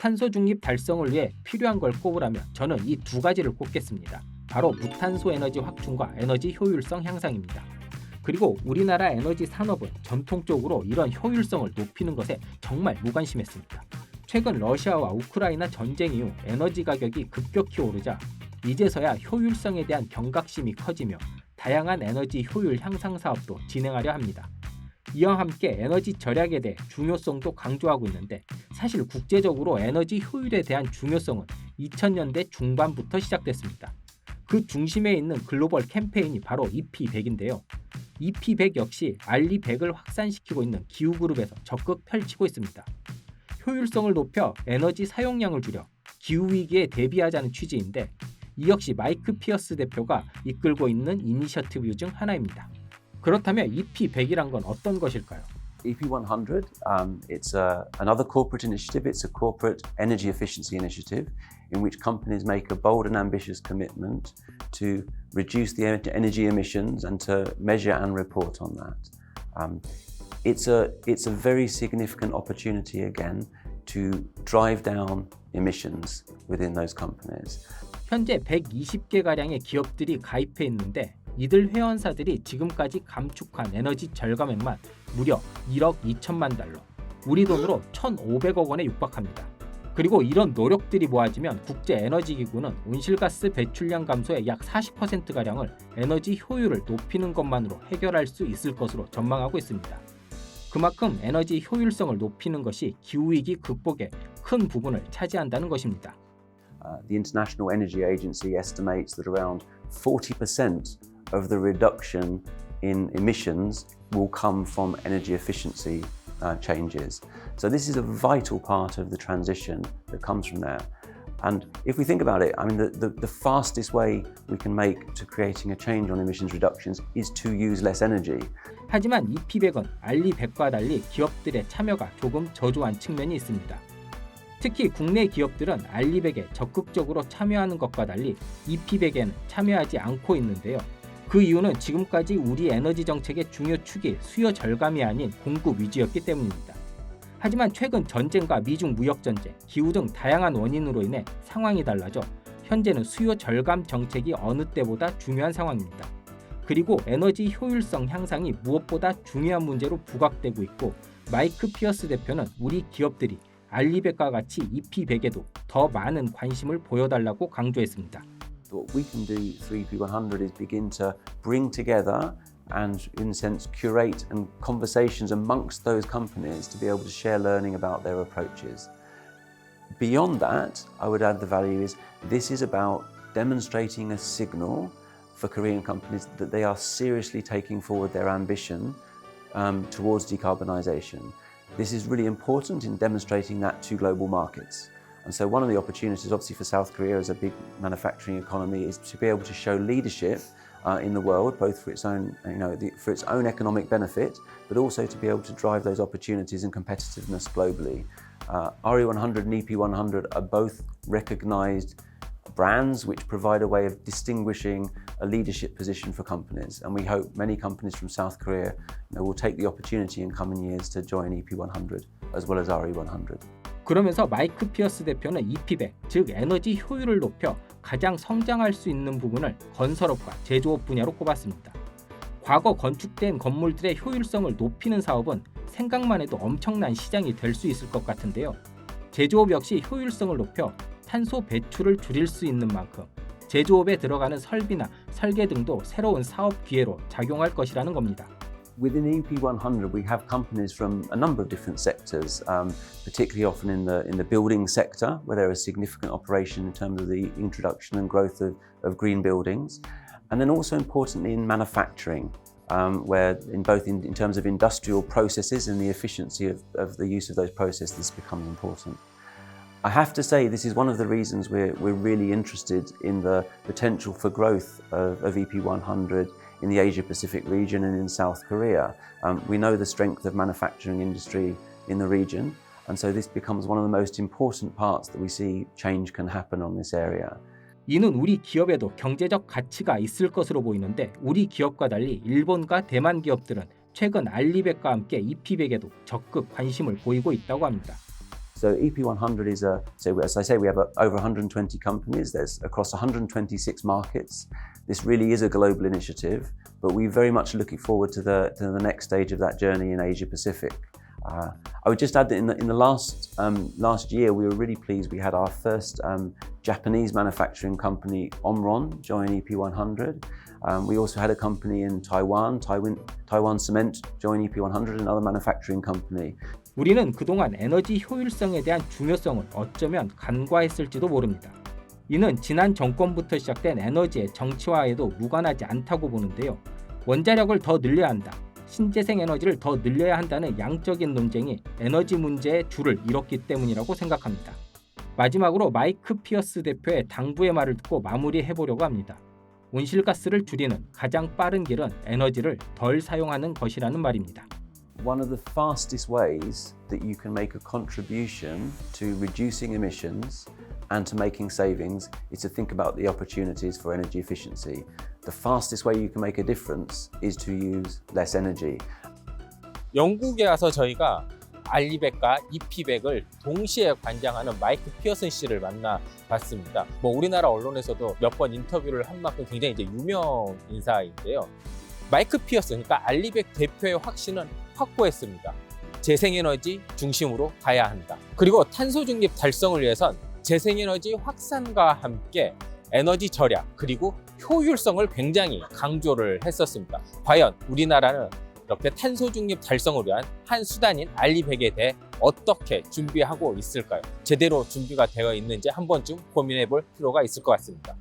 탄소 중립 달성을 위해 필요한 걸 꼽으라면 저는 이 두 가지를 꼽겠습니다. 바로 무탄소 에너지 확충과 에너지 효율성 향상입니다. 그리고 우리나라 에너지 산업은 전통적으로 이런 효율성을 높이는 것에 정말 무관심했습니다. 최근 러시아와 우크라이나 전쟁 이후 에너지 가격이 급격히 오르자 이제서야 효율성에 대한 경각심이 커지며 다양한 에너지 효율 향상 사업도 진행하려 합니다. 이와 함께 에너지 절약에 대해 중요성도 강조하고 있는데 사실 국제적으로 에너지 효율에 대한 중요성은 2000년대 중반부터 시작됐습니다. 그 중심에 있는 글로벌 캠페인이 바로 EP100인데요. EP100 역시 알리100을 확산시키고 있는 기후그룹에서 적극 펼치고 있습니다. 효율성을 높여 에너지 사용량을 줄여 기후위기에 대비하자는 취지인데 이 역시 마이크 피어스 대표가 이끌고 있는 이니셔티브 중 하나입니다. 그렇다면 EP100이란 건 어떤 것일까요? EP100, um, it's a, another corporate initiative. It's a corporate energy efficiency initiative in which companies make a bold and ambitious commitment to reduce the en- energy emissions and to measure and report on that. Um, it's, a, it's a very significant opportunity again to drive down emissions within those companies. 현재 120개 가량의 기업들이 가입해 있는데 이들 회원사들이 지금까지 감축한 에너지 절감액만 무려 1억 2천만 달러, 우리 돈으로 1,500억 원에 육박합니다. 그리고 이런 노력들이 모아지면 국제 에너지 기구는 온실가스 배출량 감소의 약 40% 가량을 에너지 효율을 높이는 것만으로 해결할 수 있을 것으로 전망하고 있습니다. 그만큼 에너지 효율성을 높이는 것이 기후 위기 극복에 큰 부분을 차지한다는 것입니다. Uh, the International Energy Agency estimates that around 40% of the reduction in emissions will come from energy efficiency uh, changes. So, this is a vital part of the transition that comes from there. And if we think about it, I mean, the, the, the fastest way we can make to creating a change on emissions reductions is to use less energy. 하지만 이 피백은 알리 100과 달리 기업들의 참여가 조금 저조한 측면이 있습니다. 특히 국내 기업들은 알리 100에 적극적으로 참여하는 것과 달리 이 피백에는 참여하지 않고 있는데요. 그 이유는 지금까지 우리 에너지 정책의 중요 축이 수요 절감이 아닌 공급 위주였기 때문입니다. 하지만 최근 전쟁과 미중 무역 전쟁, 기후 등 다양한 원인으로 인해 상황이 달라져 현재는 수요 절감 정책이 어느 때보다 중요한 상황입니다. 그리고 에너지 효율성 향상이 무엇보다 중요한 문제로 부각되고 있고 마이크 피어스 대표는 우리 기업들이 알리백과 같이 EP100에도 더 많은 관심을 보여달라고 강조했습니다. What we can do through EP100 is begin to bring together and, in a sense, curate and conversations amongst those companies to be able to share learning about their approaches. Beyond that, I would add the value is this is about demonstrating a signal for Korean companies that they are seriously taking forward their ambition um, towards decarbonisation. This is really important in demonstrating that to global markets. And so, one of the opportunities, obviously, for South Korea as a big manufacturing economy, is to be able to show leadership uh, in the world, both for its own, you know, the, for its own economic benefit, but also to be able to drive those opportunities and competitiveness globally. Uh, RE100 and EP100 are both recognised brands which provide a way of distinguishing a leadership position for companies. And we hope many companies from South Korea you know, will take the opportunity in coming years to join EP100 as well as RE100. 그러면서 마이크 피어스 대표는 EP100, 즉 에너지 효율을 높여 가장 성장할 수 있는 부분을 건설업과 제조업 분야로 꼽았습니다. 과거 건축된 건물들의 효율성을 높이는 사업은 생각만 해도 엄청난 시장이 될 수 있을 것 같은데요. 제조업 역시 효율성을 높여 탄소 배출을 줄일 수 있는 만큼 제조업에 들어가는 설비나 설계 등도 새로운 사업 기회로 작용할 것이라는 겁니다. Within EP100, we have companies from a number of different sectors, um, particularly often in the in the building sector, where there is significant operation in terms of the introduction and growth of, of green buildings, and then also importantly in manufacturing, um, where in both in, in terms of industrial processes and the efficiency of, of the use of those processes, becomes important. I have to say, this is one of the reasons we're, we're really interested in the potential for growth of, of EP100 in the Asia Pacific region and in South Korea. Um, we know the strength of manufacturing industry in the region, and so this becomes one of the most important parts that we see change can happen on this area. 이는 우리 기업에도 경제적 가치가 있을 것으로 보이는데 우리 기업과 달리 일본과 대만 기업들은 최근 알리백과 함께 EP100에도 적극 관심을 보이고 있다고 합니다. So EP100 is a so as I say we have uh over 120 companies. There's across 126 markets. This really is a global initiative, but we're very much looking forward to the to the next stage of that journey in Asia Pacific. Uh, I would just add that in the, in the last um, last year we were really pleased. We had our first um, Japanese manufacturing company, Omron, join EP100. Um, we also had a company in Taiwan, Taiwan, Taiwan Cement, join EP100, another manufacturing company. 우리는 그동안 에너지 효율성에 대한 중요성을 어쩌면 간과했을지도 모릅니다. 이는 지난 정권부터 시작된 에너지의 정치화에도 무관하지 않다고 보는데요. 원자력을 더 늘려야 한다. 신재생 에너지를 더 늘려야 한다는 양적인 논쟁이 에너지 문제의 줄을 잃었기 때문이라고 생각합니다. 마지막으로 마이크 피어스 대표의 당부의 말을 듣고 마무리해 보려고 합니다. 온실가스를 줄이는 가장 빠른 길은 에너지를 덜 사용하는 것이라는 말입니다. One of the fastest ways that you can make a contribution to reducing emissions and to making savings is to think about the opportunities for energy efficiency. The fastest way you can make a difference is to use less energy. 영국에 와서 저희가 알리백과 이피백을 동시에 관장하는 마이크 피어슨 씨를 만나 봤습니다. 뭐 우리나라 언론에서도 몇 번 인터뷰를 한 만큼 굉장히 이제 유명 인사인데요. 마이크 피어슨, 그러니까 알리백 대표의 확신은 확고했습니다. 재생에너지 중심으로 가야 한다. 그리고 탄소 중립 달성을 위해선 재생에너지 확산과 함께 에너지 절약 그리고 효율성을 굉장히 강조를 했었습니다. 과연 우리나라는 이렇게 탄소 중립 달성을 위한 한 수단인 알리백에 대해 어떻게 준비하고 있을까요? 제대로 준비가 되어 있는지 한 번쯤 고민해 볼 필요가 있을 것 같습니다.